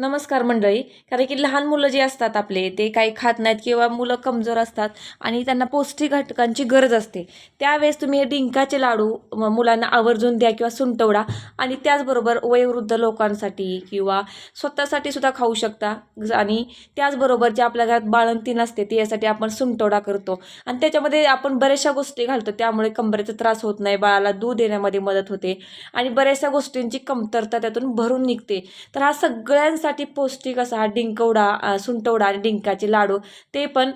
नमस्कार मंडळी. कारण की लहान मुलं जे असतात आपले ते काही खात नाहीत किंवा मुलं कमजोर असतात आणि त्यांना पौष्टिक घटकांची गरज असते. त्यावेळेस तुम्ही हे डिंकाचे लाडू मुलांना आवर्जून द्या किंवा सुंटवडा आणि त्याचबरोबर वयोवृद्ध लोकांसाठी किंवा स्वतःसाठी सुद्धा खाऊ शकता. ज- आणि त्याचबरोबर जे आपल्या घरात बाळंती नसते ते यासाठी आपण सुंटवडा करतो. आणि त्याच्यामध्ये आपण बऱ्याचशा गोष्टी घालतो त्यामुळे कंबरेचा त्रास होत नाही बाळाला दूध देण्यामध्ये मदत होते आणि बऱ्याचशा गोष्टींची कमतरता त्यातून भरून निघते. तर हा सगळ्यांसाठी पौष्टिक असा हा डिंकवडा सुंटवडा आणि डिंकाचे लाडू ते पण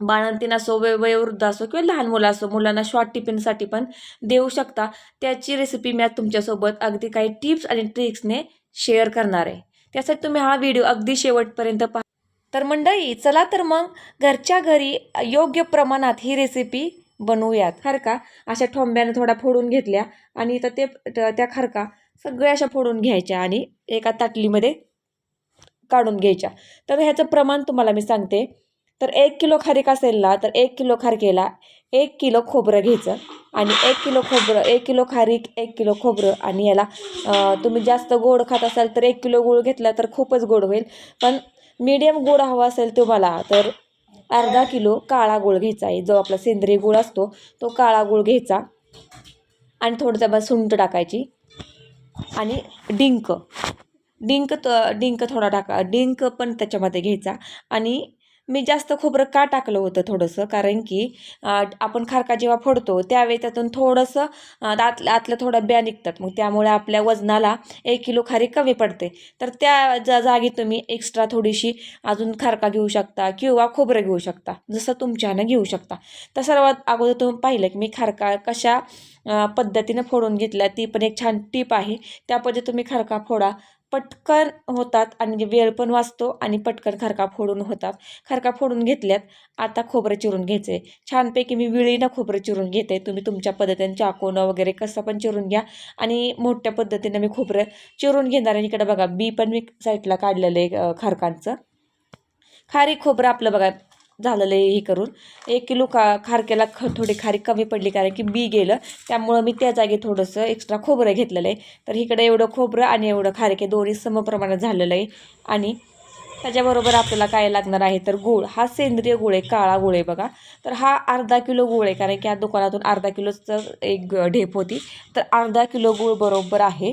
बाळंतीण असो वय वयोवृद्ध असो किंवा लहान मुलं असो मुलांना शॉर्ट टिफिनसाठी पण देऊ शकता. त्याची रेसिपी मी आज तुमच्यासोबत अगदी काही टिप्स आणि ट्रिक्सने शेअर करणार आहे. त्यासाठी तुम्ही हा व्हिडिओ अगदी शेवटपर्यंत पहा. तर मंडळी चला तर मग घरच्या घरी योग्य प्रमाणात ही रेसिपी बनवूयात. खरका अशा ठोंब्याने थोडा फोडून घेतल्या आणि तर ते त्या खरका सगळ्या अशा फोडून घ्यायच्या आणि एका ताटलीमध्ये काढून घ्यायच्या. तर ह्याचं प्रमाण तुम्हाला मी सांगते. तर एक किलो खारीक असेल ना तर एक किलो खारकेला एक किलो खोबरं घ्यायचं आणि एक किलो खोबरं एक किलो खारीक एक किलो खोबरं आणि याला तुम्ही जास्त गोड खात असाल तर एक किलो गूळ घेतला तर खूपच गोड होईल. पण मीडियम गोड हवा असेल तुम्हाला तर अर्धा किलो काळा गूळ घ्यायचा आहे. जो आपला सेंद्रिय गूळ असतो तो काळा गूळ घ्यायचा. आणि थोडंसं बस टाकायची. आणि डिंक. डिंक त डिंक थोडा टाका डिंक पण त्याच्यामध्ये घ्यायचा. आणि मी जास्त खोबरं का टाकलं होतं थोडंसं? कारण की आपण खारका जेव्हा फोडतो त्यावेळी त्यातून थोडंसं आत आतलं थोडं ब्या निघतात. मग त्यामुळे आपल्या वजनाला एक किलो खारी कमी पडते. तर त्या जा जागी तुम्ही एक्स्ट्रा थोडीशी अजून खारका घेऊ शकता किंवा खोबरं घेऊ शकता. जसं तुमच्यानं घेऊ शकता. तर सर्वात अगोदर तुम्ही पाहिलं की मी खारका कशा पद्धतीनं फोडून घेतला ती पण एक छान टीप आहे. त्या पद्धती तुम्ही खारका फोडा. पटकन होतात आणि वेळ पण वाचतो आणि पटकन खरका फोडून होतात. खरका फोडून घेतल्यात आता खोबरं चिरून घ्यायचं आहे छानपैकी मी विळीनं खोबरं चिरून घेते. तुम्ही तुमच्या पद्धतीने चाकूनं वगैरे कसं पण चिरून घ्या. आणि मोठ्या पद्धतीनं मी खोबरं चिरून घेणार आणि इकडं बघा बी पण मी साईडला काढलेलं आहे खरकांचं. खारी खोबरं आपलं बघा झालेलं आहे हे करून. एक किलो का खारक्याला ख थोडी खारी कमी पडली कारण की बी गेलं. त्यामुळं मी त्या जागी थोडंसं एक्स्ट्रा खोबरं घेतलेलं आहे. तर इकडे एवढं खोबरं आणि एवढं खारके दोन्ही समप्रमाणात झालेलं आहे. आणि त्याच्याबरोबर आपल्याला काय लागणार आहे तर गूळ. हा सेंद्रिय गुळ आहे काळा गुळ आहे बघा. तर हा अर्धा किलो गुळ आहे कारण की या दुकानातून अर्धा किलोचं एक ढेप होती. तर अर्धा किलो गूळ बरोबर आहे.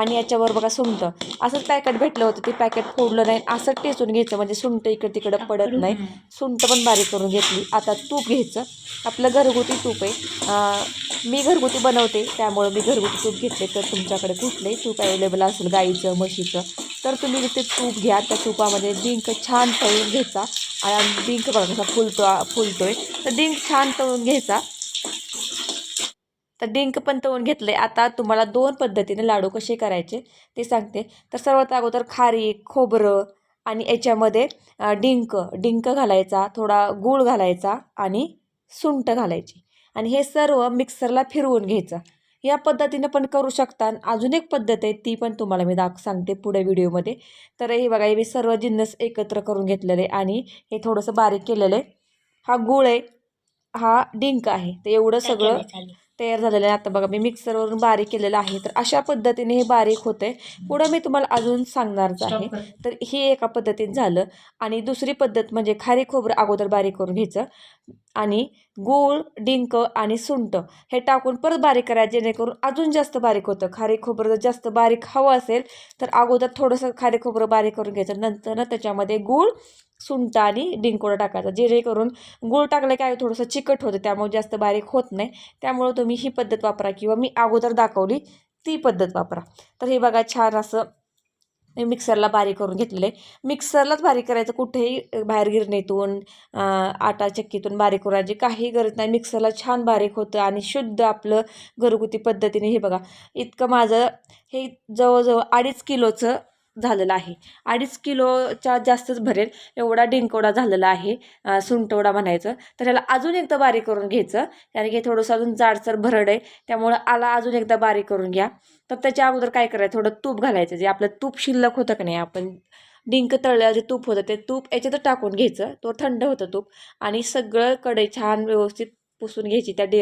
आणि याच्यावर बघा सुंठ असंच पॅकेट भेटलं होतं ते पॅकेट फोडलं नाही असं टेचून घ्यायचं म्हणजे सुंठ इकडे तिकडं पडत नाही. सुंठ पण बारीक करून घेतली. आता तूप घ्यायचं. आपलं घरगुती तूप आहे. मी घरगुती बनवते त्यामुळं मी घरगुती तूप घेतले तर तुमच्याकडे कुठलंही तूप अवेलेबल असेल गाईचं म्हशीचं तर तुम्ही ते तूप घ्या. त्या तुपामध्ये डिंक छान तळून घ्यायचा. आणि डिंक बघा कसा फुलतो फुलतोय. तर डिंक छान तळून घ्यायचा. तर डिंक पण तळून घेतले आता तुम्हाला दोन पद्धतीने लाडू कसे करायचे ते सांगते. तर सर्वात अगोदर खारीक खोबरं आणि याच्यामध्ये डिंक. डिंक घालायचा थोडा गूळ घालायचा आणि सुंठ घालायची. आणि हे सर्व मिक्सरला फिरवून घ्यायचं. या पद्धतीने पण करू शकता. अजून एक पद्धत आहे ती पण तुम्हाला मी दाख सांगते पुढे व्हिडिओमध्ये. तर हे बघा हे मी सर्व जिन्नस एकत्र करून घेतलेले आणि हे थोडंसं बारीक केलेलं आहे. हा गूळ आहे. हा डिंक आहे. तर एवढं सगळं तयार झालेलं आहे. आता बघा मी मिक्सरवरून बारीक केलेलं आहे. तर अशा पद्धतीने हे बारीक होते पुढं मी तुम्हाला अजून सांगणारच आहे. तर हे एका पद्धतीने झालं. आणि दुसरी पद्धत म्हणजे खारी खोबरं अगोदर बारीक करून घ्यायचं. आणि गूळ डिंक आणि सुंठ हे टाकून परत बारीक करा जेणेकरून अजून जास्त बारीक होतं. खारी खोबरं जर जास्त बारीक हवं असेल तर अगोदर थोडंसं खारी खोबरं बारीक करून घ्यायचं. नंतर त्याच्यामध्ये गूळ सुंट आणि डिंकोडं टाकायचा. जेणेकरून गूळ टाकलं काय थोडंसं चिकट होतं त्यामुळे जास्त बारीक होत नाही. त्यामुळं तुम्ही ही पद्धत वापरा किंवा मी अगोदर दाखवली ती पद्धत वापरा. तर हे बघा छान असं मी मिक्सरला बारीक करून घेतलेलं आहे. मिक्सरलाच बारीक करायचं कुठेही बाहेर गिरणीतून आटा चक्कीतून बारीक करायची काही गरज नाही मिक्सरला छान बारीक होतं आणि शुद्ध आपलं घरगुती पद्धतीने. हे बघा इतकं माझं हे जवळजवळ अडीच किलोचं झालेलं आहे. अडीच किलोच्या जास्तच भरेल. एवढा डिंकोडा झालेला आहे सुंटवडा म्हणायचं. तर ह्याला अजून एकदा बारीक करून घ्यायचं. कारण की थोडंसं अजून जाडसर भरड आहे. त्यामुळं आला अजून एकदा बारीक करून घ्या. तर त्याच्या अगोदर काय करायचं? थोडं तूप घालायचं. जे आपलं तूप शिल्लक होतं का नाही? आपण डिंक तळलेलं जे तूप होतं ते तूप याच्यातच टाकून घ्यायचं. तो थंड होतं तूप. आणि सगळं कढई छान व्यवस्थित पुसून घ्यायची त्या डि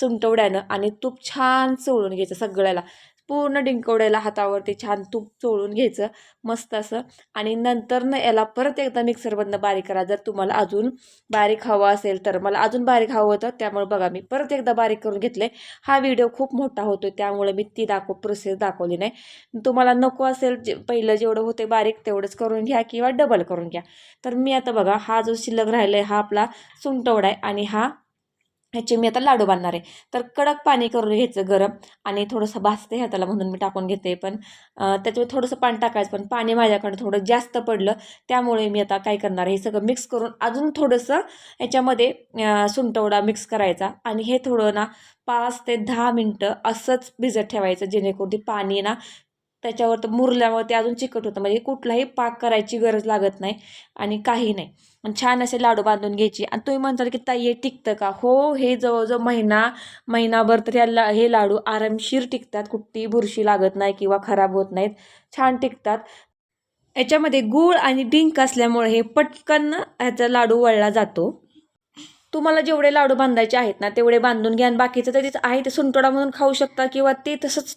सुंटवड्यानं. आणि तूप छान चोळून घ्यायचं सगळ्याला. पूर्ण डिंकवड्याला हातावरती छान तूप चोळून घ्यायचं मस्त असं. आणि नंतर न याला परत एकदा मिक्सरमधनं बारीक करा. जर तुम्हाला अजून बारीक हवं असेल तर. मला अजून बारीक हवं होतं त्यामुळे बघा मी परत एकदा बारीक करून घेतले हा व्हिडिओ खूप मोठा होतो त्यामुळे मी ती दाखव प्रोसेस दाखवली नाही. तुम्हाला नको असेल जे पहिलं जेवढं होते बारीक तेवढंच करून घ्या किंवा डबल करून घ्या. तर मी आता बघा हा जो शिल्लक राहिला आहे हा आपला सुंटवडा आहे आणि हा ह्याचे मी आता लाडू बांधणार आहे. तर कडक पाणी करून घ्यायचं गरम आणि थोडंसं भासते हाताला म्हणून मी टाकून घेते. पण त्याच्यावर थोडंसं पाणी टाकायचं पण पाणी माझ्याकडं थोडं जास्त पडलं त्यामुळे मी आता काय करणार आहे? हे सगळं मिक्स करून अजून थोडंसं याच्यामध्ये सुंटवडा मिक्स करायचा आणि हे थोडं ना पाच ते दहा मिनटं असंच भिजत ठेवायचं जेणेकरून ते पाणी ना त्याच्यावर तर मुरल्यामुळे ते अजून चिकट होतं. म्हणजे कुठलाही पाक करायची गरज लागत नाही आणि काही नाही. आणि छान असे लाडू बांधून घ्यायची. आणि तुम्ही म्हणताल की ताई हे टिकतं का? हो हे जवळजवळ महिना महिनाभर तर ह्या ला हे लाडू आरामशीर टिकतात. कुठलीही बुरशी लागत नाही किंवा खराब होत नाहीत. छान टिकतात. याच्यामध्ये गूळ आणि डिंक असल्यामुळे हे पटकन ह्याचा लाडू वळला जातो. तुम्हाला जेवढे लाडू बांधायचे आहेत ना तेवढे बांधून घ्या आणि बाकीचं तरीच आहे ते सुंटोडा म्हणून खाऊ शकता किंवा ते तसंच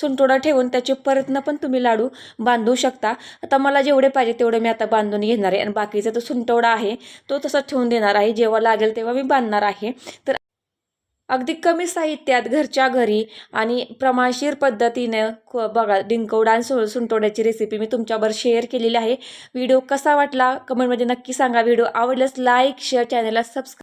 सुंटोडा ठेवून त्याचे परतनं पण तुम्ही लाडू बांधू शकता. आता मला जेवढे पाहिजे तेवढे मी आता बांधून घेणार आहे आणि बाकीचा तो सुंटोडा आहे तो तसाच ठेवून देणार आहे. जेव्हा लागेल तेव्हा मी बांधणार आहे. तर अगदी कमी साहित्यात घरच्या घरी आणि प्रमाणशीर पद्धतीनं क- बघा डिंकवडा आणि सु सुंटोड्याची रेसिपी मी तुमच्यावर शेअर केलेली आहे. व्हिडिओ कसा वाटला? कमेंटमध्ये नक्की सांगा. व्हिडिओ आवडल्यास लाईक शेअर चॅनलला सबस्क्राईब